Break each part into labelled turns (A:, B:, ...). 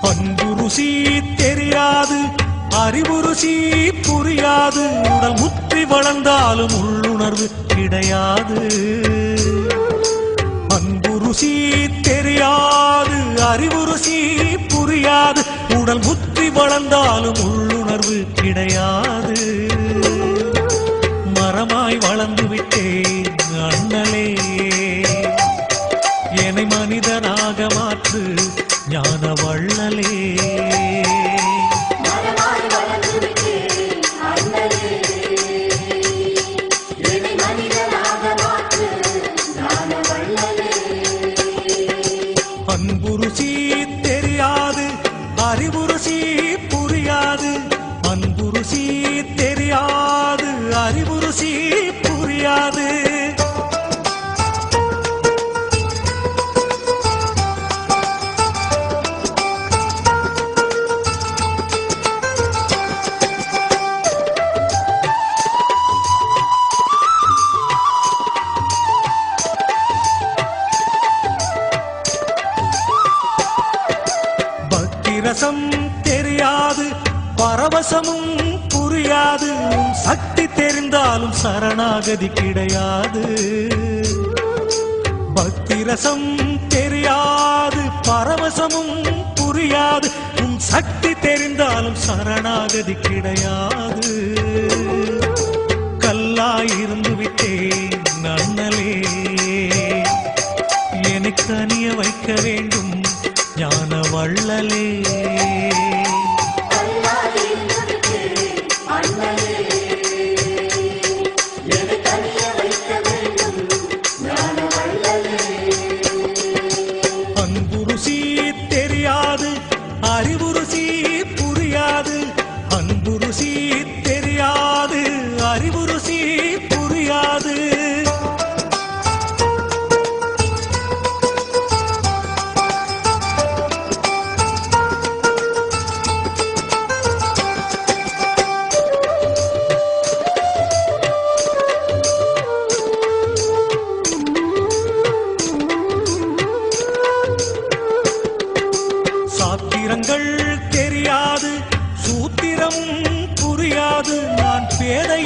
A: அறிவுருசி ருசி தெரியாது ருசி புரியாது. உடல் முற்றி வளர்ந்தாலும் உணர்வு கிடையாது. அன்பு ருசி தெரியாது அறிவு ருசி புரியாது. உடல் புத்தி வளர்ந்தாலும் உள்ளுணர்வு கிடையாது. மரமாய் வளர்ந்து விட்டேன் ருசி புரியாது. பக்தி ரசம் தெரியாது பரவசமும் புரியாது. சக்தி தெரிந்தாலும் சரணாகதி கிடையாது. பக்திரசம் தெரியாது பரவசமும் புரியாது. உன் சக்தி தெரிந்தாலும் சரணாகதி கிடையாது. கல்லாயிருந்து விட்டேன் நன்னலே. எனக்கு
B: தனிய வைக்க வேண்டும்.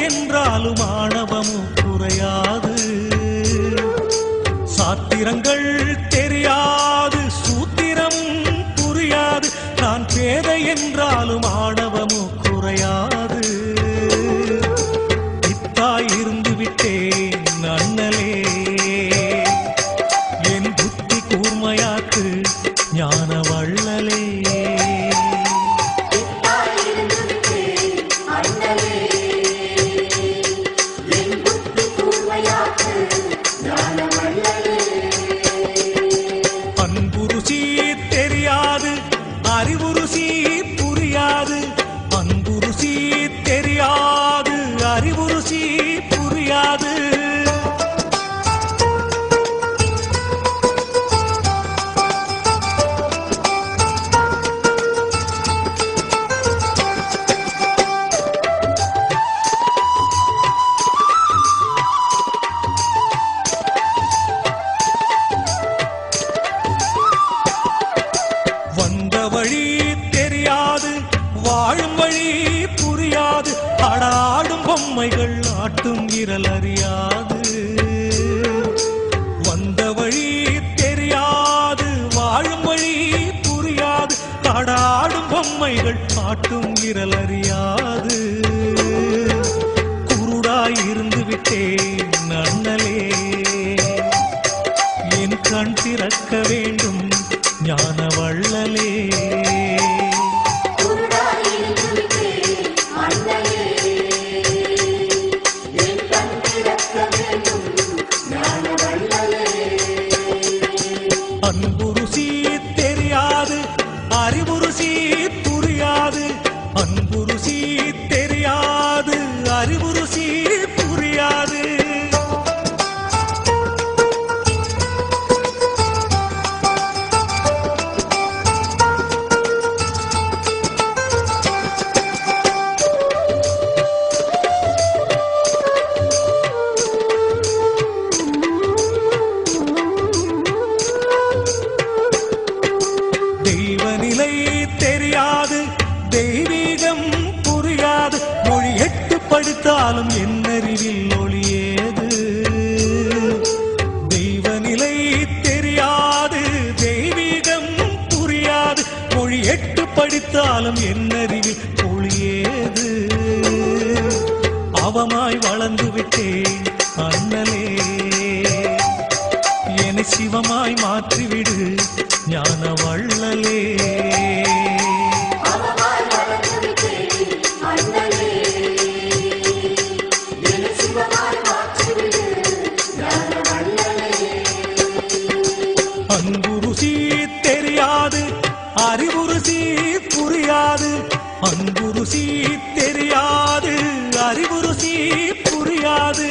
A: என்றாலும் ஆணவமும் குறையாது. சாத்திரங்கள் தெரியாது சூத்திரம் புரியாது. நான் பேதை என்றாலும் ஆணவம் தெரியாது அறிவு ஆமைகள் ஆட்டும் விரல் அறியாது. வந்த வழி தெரியாது வாழும் வழி புரியாது. காடாடும் பொம்மைகள் ஆட்டும் விரல் அறியாது. குருடாய் இருந்து விட்டேன். தெரியாது அறிவு வளர்ந்தாலும் என் அறிவில் ஒளியேது தெய்வ நிலை தெரியாது தெய்வீகம் புரியாது. மொழி எட்டு படித்தாலும் என் அறிவில் ஒளியேது அவமாய் வளர்ந்து விட்டேன் அண்ணலே என்னை சிவமாய் மாற்றிவிடு ஞான வள்ளலே துசி புரியாது.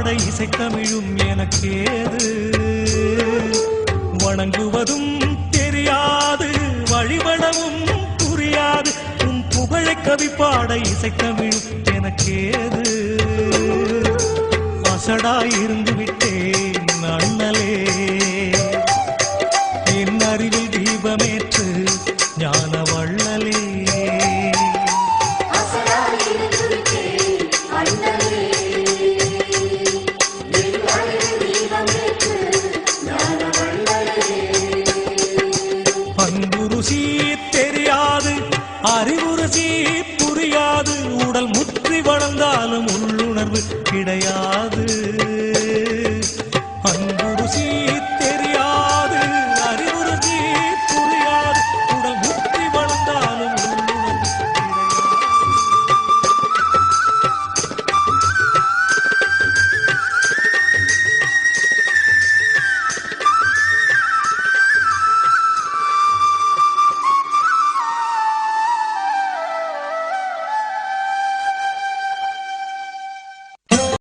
A: கவி பாட இசைத்தமிழும் எனக்கேது? வணங்குவதும் தெரியாது வழிபடவும் புரியாது. உன் புகழை கவி பாட இசைத்தமிழும் எனக்கேது? அசடாயிருந்து விட்டேன் அண்ணலே.